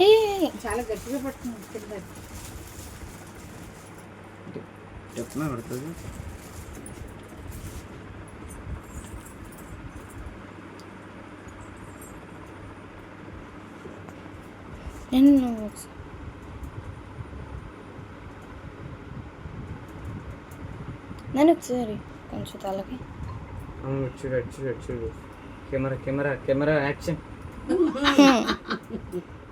ఏ. చాలా గట్టిగా పడుతుంది కింద. చెప్తున్నా పడుతుంది? నేను నేను ఒకసారి కొంచెం తలకి. చూడు చూడు చూడు. Camera camera camera action.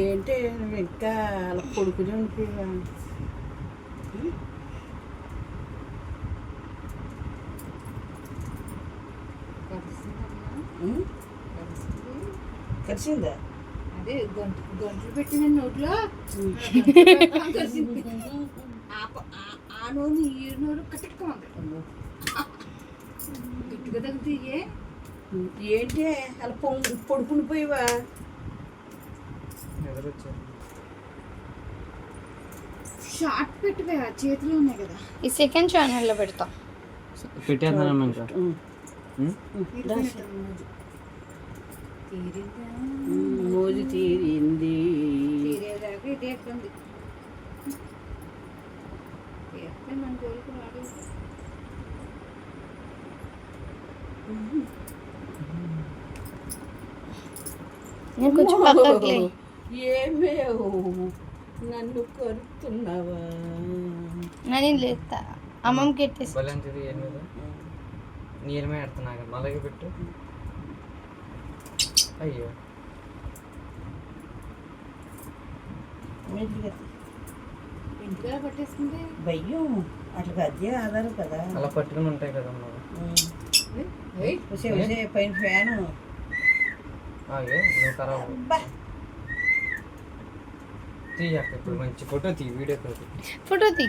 ఏంటి నువ్వు ఇంకా అలా కొడుకుని ఉండిపోయా కలిసిందా అదే గొంతు గొంతులు పెట్టిన నోట్లో కలిసింది. ఆ నోరు ఈ నోరు కట్టుకోండి గట్టిగా తగ్గుతాయి ఏంటి? అలా పొంగు పొడుకుని పోయివా? షార్ట్ పెట్టివే చేతిలో ఉన్నాయి కదా. ఈ సెకండ్ ఛానల్లో పెడతా. పెట్టేద్దాం ఇంకా. తీరిందా? మోజు తీరింది. తీరేదాకా ఇదే ఎట్లుంది నేను కొంచెం పక్కకి ఏమే నన్ను కరుతున్నావా నేను లేస్తా అమ్మమ్మకి ఎట్టేసి బలంటిది ఏం నీళ్ళమే ఆడుతున్నా మళ్ళీ పెట్టు. అయ్యో. ఇంటిగా పట్టేసుకుంటే? భయ్యం అట్లా అదే ఆధారం కదా. అలా పట్టుకుని ఉంటాయి కదా వచ్చే వచ్చే పైన ఫ్యాను. ఇప్పుడు మంచి ఫోటో తీ వీడియో తీ ఫోటో తీ.